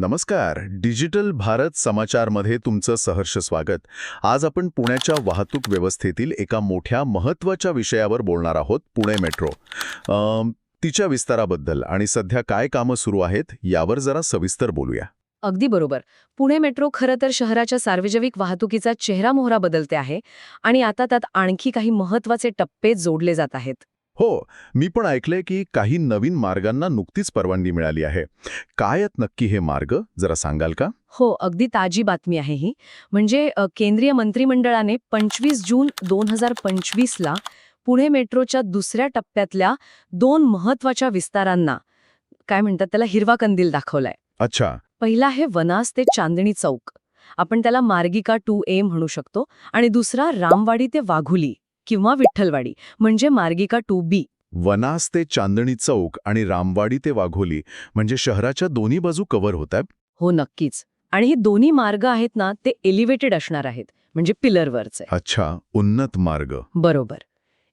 नमस्कार. डिजिटल भारत समाचारमध्ये तुमचं सहर्ष स्वागत. आज आपण पुण्याच्या वाहतूक व्यवस्थेतील एका मोठ्या महत्त्वाच्या विषयावर बोलणार आहोत पुणे मेट्रो. तिच्या विस्ताराबद्दल आणि सध्या काय कामं सुरू आहेत यावर जरा सविस्तर बोलूया. अगदी बरोबर. पुणे मेट्रो खरं तर शहराच्या सार्वजनिक वाहतुकीचा चेहरा मोहरा बदलते आहे आणि आता त्यात आणखी काही महत्त्वाचे टप्पे जोडले जात आहेत. हो मी पण ऐकलंय की काही नवीन मार्गांना नुकतीच परवानगी मिळाली आहे. काय नक्की हे मार्ग? जरा सांगाल का? हो अगदी ताजी बातमी आहे ही. म्हणजे केंद्रीय मंत्रिमंडळाने पंचवीस जून दोन हजार पंचवीसला पुणे मेट्रोच्या दुसऱ्या टप्प्यातल्या दोन महत्त्वाच्या विस्तारांना काय म्हणतात त्याला हिरवा कंदील दाखवलाय. अच्छा. पहिला आहे वनास ते चांदणी चौक. आपण त्याला मार्गिका टू ए म्हणू शकतो आणि दुसरा रामवाडी ते वाघुली. किंवा विठ्ठलवाडी म्हणजे मार्गिका टू बी. वनास ते चांदणी चौक आणि रामवाडी ते वाघोली म्हणजे शहराच्या दोन्ही बाजू कव्हर होत हो नक्कीच. आणि हे दोन्ही मार्ग आहेत ना ते एलिव्हेटेड असणार आहेत म्हणजे पिलरवरचे. अच्छा उन्नत मार्ग. बरोबर.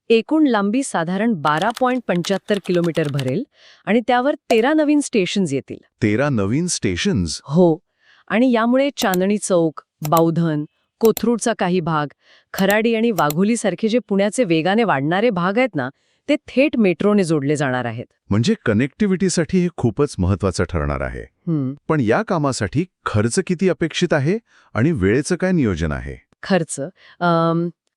एकूण लांबी साधारण बारा पॉईंट पंच्याहत्तर किलोमीटर भरेल आणि त्यावर तेरा नवीन स्टेशन्स येतील. तेरा नवीन स्टेशन्स? हो. आणि यामुळे चांदणी चौक बावधन कोथरूडचा काही भाग खराडी आणि वाघोलीसारखे जे पुण्याचे वेगाने वाढणारे भाग आहेत ना ते थेट मेट्रोने जोडले जाणार आहेत. म्हणजे कनेक्टिव्हिटीसाठी हे खूपच महत्वाचं ठरणार आहे. पण या कामासाठी खर्च किती अपेक्षित आहे आणि वेळेचं काय नियोजन आहे? खर्च?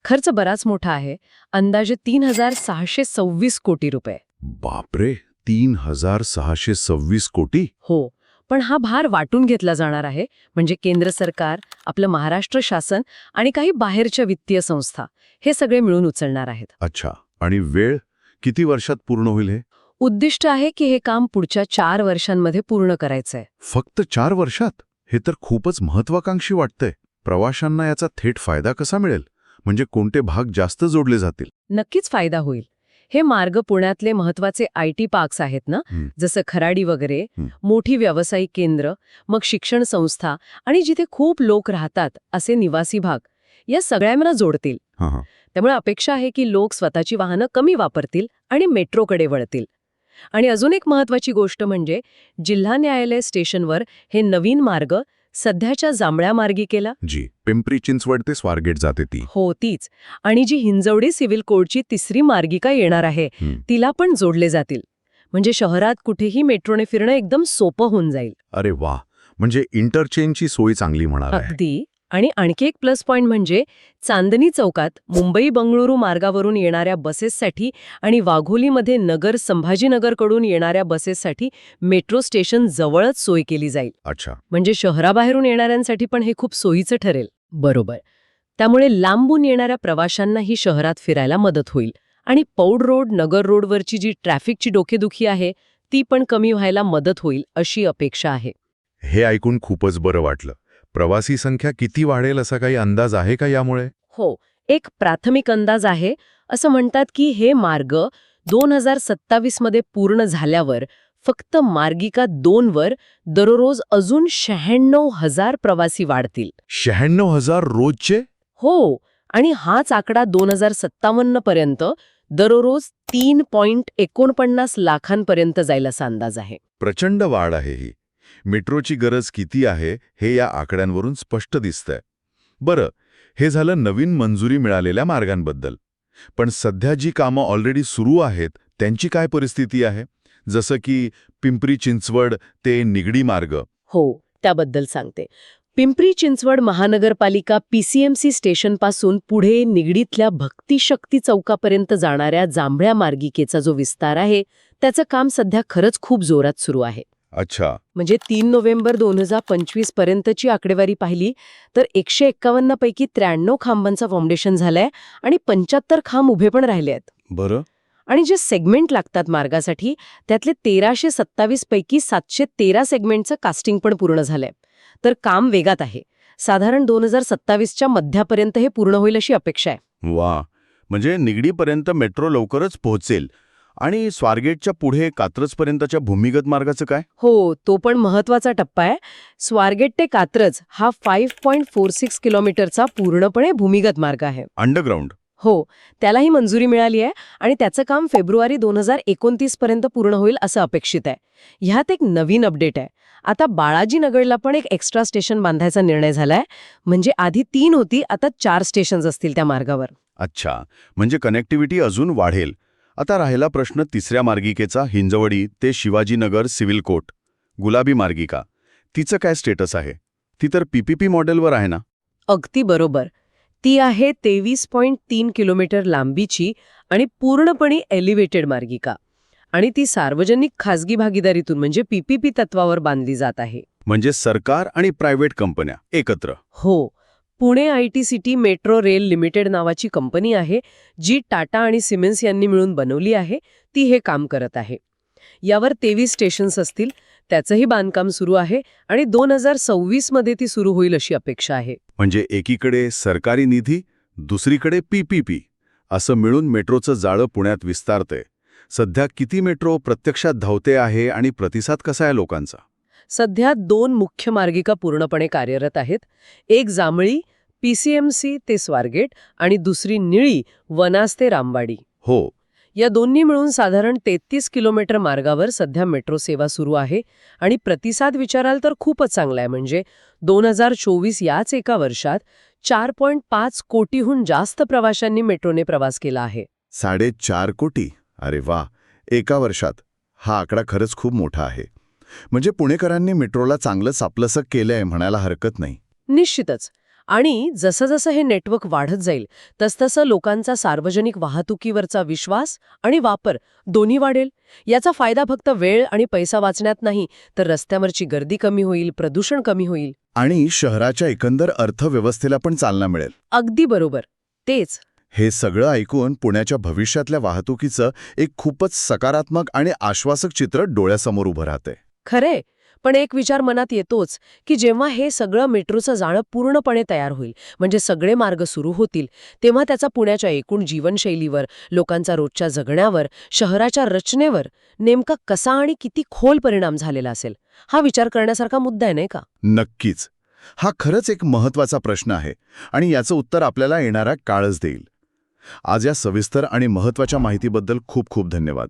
खर्च बराच मोठा आहे. अंदाजे तीन हजार सहाशे सव्वीस कोटी रुपये. बापरे! तीन हजार सहाशे सव्वीस कोटी? हो. पण हा भार वाटून घेतला जाणार आहे. म्हणजे केंद्र सरकार आपलं महाराष्ट्र शासन आणि काही बाहेरच्या वित्तीय संस्था हे सगळे मिळून उचलणार आहेत. अच्छा. आणि वेळ किती वर्षात पूर्ण होईल हे? उद्दिष्ट आहे की हे काम पुढच्या चार वर्षांमध्ये पूर्ण करायचंय. फक्त चार वर्षात? हे तर खूपच महत्वाकांक्षी वाटतंय. प्रवाशांना याचा थेट फायदा कसा मिळेल? म्हणजे कोणते भाग जास्त जोडले जातील? नक्कीच फायदा होईल. हे मार्ग पुण्यातले महत्त्वाचे आय टी पार्क्स आहेत ना. जसं खराडी वगैरे. मोठी व्यावसायिक केंद्र मग शिक्षण संस्था आणि जिथे खूप लोक राहतात असे निवासी भाग या सगळ्यांना जोडतील हां हां त्यामुळे अपेक्षा आहे की लोक स्वतःची वाहनं कमी वापरतील आणि मेट्रोकडे वळतील आणि अजून एक महत्वाची गोष्ट म्हणजे जिल्हा न्यायालय स्टेशनवर हे नवीन मार्ग सध्याच्या जांभळ्या मार्गिकेला जी पिंपरी चिंचवड ते स्वारगेट जाते ती. हो तीच. आणि जी हिंजवडी सिव्हिल कोडची तिसरी मार्गिका येणार आहे. तिला पण जोडले जातील. म्हणजे शहरात कुठेही मेट्रोने फिरणं एकदम सोपं होऊन जाईल. अरे वा! म्हणजे इंटरचेंजची सोय चांगली म्हणाल आहे. अगदी. आणि आणखी एक प्लस पॉइंट म्हणजे चांदणी चौकात मुंबई बंगळुरू मार्गावरून येणाऱ्या बसेससाठी आणि वाघोलीमध्ये नगर संभाजीनगरकडून येणाऱ्या बसेससाठी मेट्रो स्टेशन जवळच सोय केली जाईल. अच्छा. म्हणजे शहराबाहेरून येणाऱ्यांसाठी पण हे खूप सोयीचं ठरेल. बरोबर. त्यामुळे लांबून येणाऱ्या प्रवाशांनाही शहरात फिरायला मदत होईल. आणि पौड रोड नगर रोडवरची जी ट्रॅफिकची डोकेदुखी आहे ती पण कमी व्हायला मदत होईल अशी अपेक्षा आहे. हे ऐकून खूपच बरं वाटलं. प्रवासी संख्या किती वाढेल असा काही अंदाज आहे का यामुळे? हो एक प्राथमिक अंदाज आहे. असं म्हणतात की हे मार्ग दोन हजार सत्तावीसमध्ये पूर्ण झाल्यावर फक्त मार्गिका दोनवर दररोज अजून शहाण्णव हजार प्रवासी वाढतील. शहाण्णव हजार रोजचे? हो आणि हाच आकडा दोन हजार सत्तावन्न पर्यंत दररोज तीन पॉइंट एकोणपन्नास लाखांपर्यंत जाईल असा अंदाज आहे. प्रचंड वाढ आहे ही. मेट्रोची गरज किती आहे हे या आकड्यांवरून स्पष्ट दिसतंय. बरं हे झालं नवीन मंजुरी मिळालेल्या मार्गांबद्दल. पण सध्या जी कामं ऑलरेडी सुरू आहेत त्यांची काय परिस्थिती आहे? जसं की पिंपरी चिंचवड ते निगडी मार्ग. हो त्याबद्दल सांगते. पिंपरी चिंचवड महानगरपालिका पीसीएमसी स्टेशनपासून पुढे निगडीतल्या भक्तिशक्ती चौकापर्यंत जाणाऱ्या जांभळ्या मार्गिकेचा जो विस्तार आहे त्याचं काम सध्या खरंच खूप जोरात सुरू आहे. अच्छा. म्हणजे तीन नोव्हेंबर दोन हजार पंचवीस पर्यंतची आकडेवारी पाहिली तर एकशे एक्कावन्न पैकी त्र्याण्णव खांबांचं फाउंडेशन झालंय आणि पंच्याहत्तर खांब उभे पण राहिले आहेत. बरं. आणि जे सेगमेंट लागतात मार्गासाठी त्यातले तेराशे सत्तावीस पैकी सातशे तेरा सेगमेंटचं कास्टिंग पण पूर्ण झालंय. तर काम वेगात आहे. साधारण दोन हजार सत्तावीसच्या मध्यापर्यंत हे पूर्ण होईल अशी अपेक्षा आहे. वा म्हणजे निगडीपर्यंत मेट्रो लवकरच पोहोचेल. आणि स्वारगेटच्या पुढे कात्रजपर्यंतच्या भूमिगत मार्गाचं काय? हो तो पण महत्त्वाचा टप्पा आहे. स्वारगेट ते कात्रज हा फाईव्ह पॉईंट फोर सिक्स किलोमीटरचा पूर्णपणे भूमिगत मार्ग आहे. अंडरग्राऊंड हो त्यालाही मंजुरी मिळाली आहे आणि त्याचं काम फेब्रुवारी दोन हजार एकोणतीस पर्यंत पूर्ण होईल असं अपेक्षित आहे. ह्यात एक नवीन अपडेट आहे. आता बाळाजी नगरला पण एक एक्स्ट्रा स्टेशन बांधायचा निर्णय झालाय. म्हणजे आधी तीन होती आता चार स्टेशन्स असतील त्या मार्गावर. अच्छा. म्हणजे कनेक्टिव्हिटी अजून वाढेल. आता राहिला प्रश्न तिसऱ्या मार्गिकेचा हिंजवडी ते शिवाजीनगर सिव्हिल कोर्ट गुलाबी मार्गिका. तिचं काय स्टेटस आहे? ती तर पीपीपी मॉडेलवर आहे ना? अगदी बरोबर. ती आहे तेवीस पॉईंट तीन किलोमीटर लांबीची आणि पूर्णपणे एलिव्हेटेड मार्गिका. आणि ती सार्वजनिक खासगी भागीदारीतून म्हणजे पीपीपी तत्वावर बांधली जात आहे. म्हणजे सरकार आणि प्रायव्हेट कंपन्या एकत्र. हो. Pune I T city metro rail limited नावाची कंपनी आहे जी टाटा आणि सिमेन्स यांनी मिळून बनवली आहे ती हे काम करत आहे. यावर तेवीस स्टेशन्स असतील त्याचंही बांधकाम सुरू आहे आणि दोन हजार सव्वीसमध्ये ती सुरू होईल अशी अपेक्षा आहे. म्हणजे एकीकडे सरकारी निधी दुसरीकडे पीपीपी असं मिळून मेट्रोचं जाळं पुण्यात विस्तारतंय. सध्या किती मेट्रो प्रत्यक्षात धावते आहे आणि प्रतिसाद कसा आहे लोकांचा? सध्या दोन मुख्य मार्गिका पूर्णपणे कार्यरत आहेत. एक जांभळी पीसीएमसी ते स्वारगेट आणि दुसरी निळी वनास ते रामवाडी. हो. या दोन्ही मिळून साधारण तेहतीस किलोमीटर मार्गावर सध्या मेट्रो सेवा सुरू आहे आणि प्रतिसाद विचाराल तर खूपच चांगला आहे. म्हणजे दोन हजार चोवीस याच एका वर्षात चार पॉईंट पाच कोटीहून जास्त प्रवाशांनी मेट्रोने प्रवास केला आहे. साडेचार कोटी? अरे वा. एका वर्षात. हा आकडा खरंच खूप मोठा आहे. म्हणजे पुणेकरांनी मेट्रोला चांगलंच आपलंसं केलंय म्हणायला हरकत नाही. निश्चितच. आणि जसं जसं हे नेटवर्क वाढत जाईल तसतसं लोकांचा सार्वजनिक वाहतुकीवरचा विश्वास आणि वापर दोन्ही वाढेल. याचा फायदा फक्त वेळ आणि पैसा वाचण्यात नाही तर रस्त्यावरची गर्दी कमी होईल प्रदूषण कमी होईल. आणि शहराच्या एकंदर अर्थव्यवस्थेला पण चालना मिळेल. अगदी बरोबर. तेच. हे सगळं ऐकून पुण्याच्या भविष्यातल्या वाहतुकीचं एक खूपच सकारात्मक आणि आश्वासक चित्र डोळ्यासमोर उभं राहतंय. खरे पण एक विचार मनात येतोच की जेव्हा हे सगळं मेट्रोचं जाणं पूर्णपणे तयार होईल म्हणजे सगळे मार्ग सुरू होतील तेव्हा त्याचा पुण्याच्या एकूण जीवनशैलीवर लोकांचा रोजच्या जगण्यावर शहराच्या रचनेवर नेमका कसा आणि किती खोल परिणाम झालेला असेल हा विचार करण्यासारखा मुद्दा आहे नाही का? नक्कीच. हा खरंच एक महत्त्वाचा प्रश्न आहे आणि याचं उत्तर आपल्याला येणारा काळच देईल. आज या सविस्तर आणि महत्त्वाच्या माहितीबद्दल खूप खूप धन्यवाद.